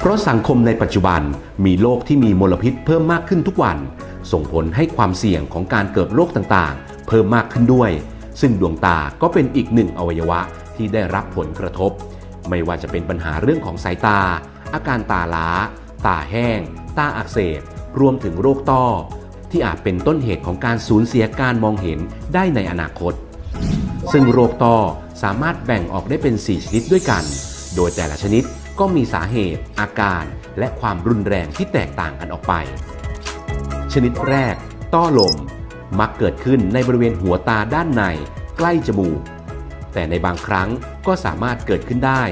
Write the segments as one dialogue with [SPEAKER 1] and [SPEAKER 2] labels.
[SPEAKER 1] เพราะสังคมในปัจจุบันมีโรคที่มีมลพิษเพิ่มมากขึ้นทุกวัน ส่งผลให้ความเสี่ยงของการเกิดโรคต่างๆ เพิ่มมากขึ้นด้วย ซึ่งดวงตาก็เป็นอีกหนึ่งอวัยวะที่ได้รับผลกระทบ ไม่ว่าจะเป็นปัญหาเรื่องของสายตา อาการตาล้า ตาแห้ง ตาอักเสบ รวมถึงโรคต้อ ที่อาจเป็นต้นเหตุของการสูญเสียการมองเห็นได้ในอนาคต ซึ่งโรคต้อสามารถแบ่งออกได้เป็น 4 ชนิดด้วยกัน โดยแต่ละชนิด ก็มีสาเหตุ อาการ และความรุนแรงที่แตกต่างกันออกไป ชนิดแรก ต้อลม มักเกิดขึ้นในบริเวณหัวตาด้านใน ใกล้จมูก แต่ในบางครั้งก็สามารถเกิดขึ้นได้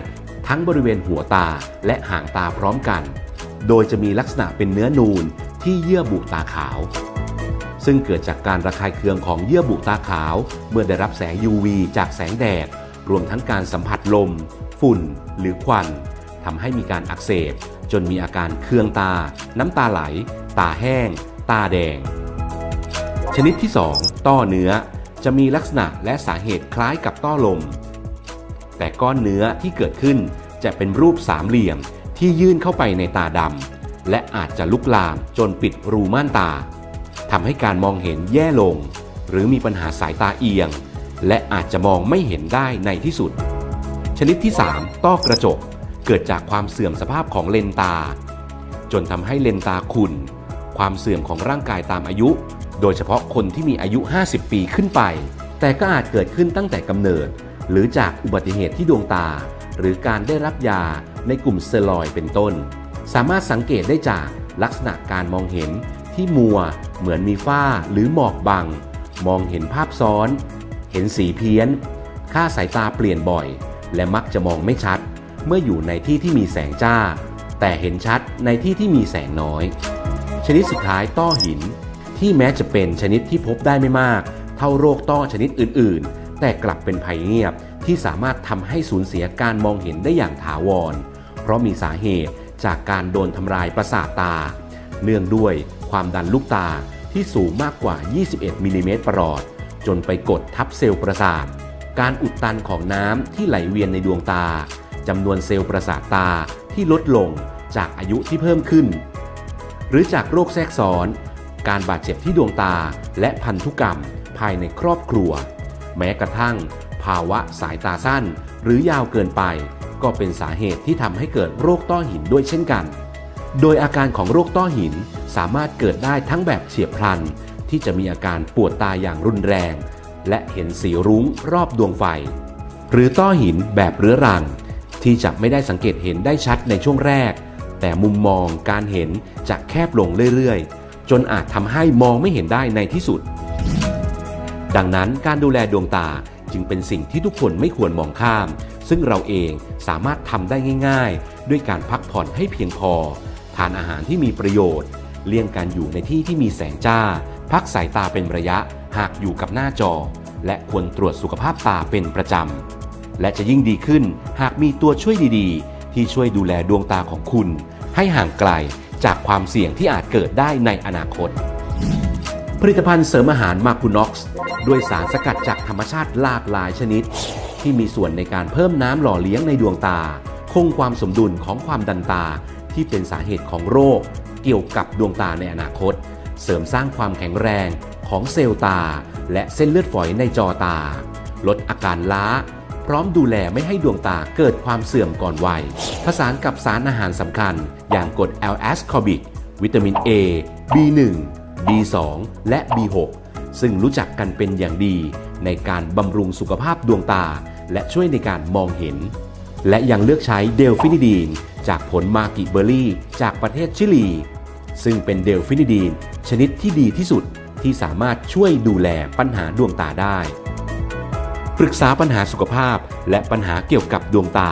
[SPEAKER 1] ทั้งบริเวณหัวตาและหางตาพร้อมกัน โดยจะมีลักษณะเป็นเนื้อนูนที่เยื่อบุตาขาว ซึ่งเกิดจากการระคายเคืองของเยื่อบุตาขาว เมื่อได้รับแสง UV จากแสงแดด รวมทั้งการสัมผัสลม ฝุ่น หรือควัน ทำให้มีการอักเสบ จนมีอาการเคืองตา น้ำตาไหล ตาแห้ง ตาแดง ชนิดที่ 2 ต้อเนื้อ จะมีลักษณะและสาเหตุคล้ายกับต้อลม แต่ก้อนเนื้อที่เกิดขึ้นจะเป็นรูปสามเหลี่ยมที่ยื่นเข้าไปในตาดำและอาจจะลุกลามจนปิดรูม่านตาทำให้การมองเห็นแย่ลง หรือมีปัญหาสายตาเอียง และอาจจะมองไม่เห็นได้ในที่สุด ชนิดที่ 3 ต้อกระจก เกิดจากความเสื่อมสภาพของเลนตา จนทำให้เลนตาขุ่นความเสื่อมของร่างกายตามอายุ โดยเฉพาะคนที่มีอายุ 50 ปีขึ้นไป แต่ก็อาจเกิดขึ้นตั้งแต่กำเนิด หรือจากอุบัติเหตุที่ดวงตา หรือการได้รับยาในกลุ่มเตียรอยเป็นต้น สามารถสังเกตได้จากลักษณะการมองเห็นที่มัว เหมือนมีฝ้าหรือหมอกบัง มองเห็นภาพซ้อน เห็นสีเพี้ยน ค่าสายตาเปลี่ยนบ่อย และมักจะมองไม่ชัด เมื่ออยู่ในที่ที่มีแสงจ้า แต่เห็นชัดในที่ที่มีแสงน้อย ชนิดสุดท้ายต้อหิน ที่แม้จะเป็นชนิดที่พบได้ไม่มาก เท่าโรคต้อชนิดอื่น ๆ แต่กลับเป็นภัยเงียบที่สามารถทำให้สูญเสียการมองเห็นได้อย่างถาวร เพราะมีสาเหตุจากการโดนทำลายประสาทตา เนื่องด้วยความดันลูกตาที่สูงมากกว่า 21 มิลลิเมตรประหลอด จนไปกดทับเซลล์ประสาท การอุดตันของน้ำที่ไหลเวียนในดวงตา จำนวนเซลล์ประสาทตาที่ลดลงจากอายุที่เพิ่มขึ้น หรือจากโรคแทรกซ้อน การบาดเจ็บที่ดวงตาและพันธุกรรมภายในครอบครัว แม้กระทั่ง ภาวะสายตาสั้นหรือยาวเกินไป ก็เป็นสาเหตุที่ทำให้เกิดโรคต้อหินด้วยเช่นกัน โดยอาการของโรคต้อหินสามารถเกิดได้ทั้งแบบเฉียบพลัน ที่จะมีอาการปวดตาอย่างรุนแรง และเห็นสีรุ้งรอบดวงไฟ หรือต้อหินแบบเรื้อรัง ที่จะไม่ได้สังเกตเห็นได้ชัดในช่วงแรก แต่มุมมองการเห็นจะแคบลงเรื่อยๆ จนอาจทำให้มองไม่เห็นได้ในที่สุด ดังนั้นการดูแลดวงตาจึงเป็นสิ่งที่ทุกคนไม่ควรมองข้าม ซึ่งเราเองสามารถทำได้ง่ายๆ ด้วยการพักผ่อนให้เพียงพอ ทานอาหารที่มีประโยชน์ เลี่ยงการอยู่ในที่ที่มีแสงจ้า พักสายตาเป็นระยะหากอยู่กับหน้าจอ และควรตรวจสุขภาพตาเป็นประจำ และจะยิ่งดีขึ้นหากมีตัวช่วยดีๆ ที่ช่วยดูแลดวงตาของคุณ ให้ห่างไกลจากความเสี่ยงที่อาจเกิดได้ในอนาคต ผลิตภัณฑ์เสริมอาหารมาคูน็อกซ์ด้วยสารสกัดจากธรรมชาติหลากหลายชนิด ที่มีส่วนในการเพิ่มน้ำหล่อเลี้ยงในดวงตา คงความสมดุลของความดันตา ที่เป็นสาเหตุของโรค เกี่ยวกับดวงตาในอนาคต เสริมสร้างความแข็งแรงของเซลล์ตา และเส้นเลือดฝอยในจอตา ลดอาการล้า พร้อมดูแลไม่ให้ดวงตาเกิดความเสื่อมก่อนวัย ผสานกับสารอาหารสำคัญ อย่างกรด l s c o r b i c วิตามิน A B1 B2 และ B6 ซึ่งรู้จักกันเป็นอย่างดีในการบำรุงสุขภาพดวงตา และช่วยในการมองเห็น และยังเลือกใช้เดลฟินิดีน จากผลมากิเบอร์รี่ จากประเทศชิลี ซึ่งเป็นเดลฟินิดีน ชนิดที่ดีที่สุดที่สามารถช่วยดูแลปัญหาดวงตาได้ ปรึกษาปัญหาสุขภาพ และปัญหาเกี่ยวกับดวงตา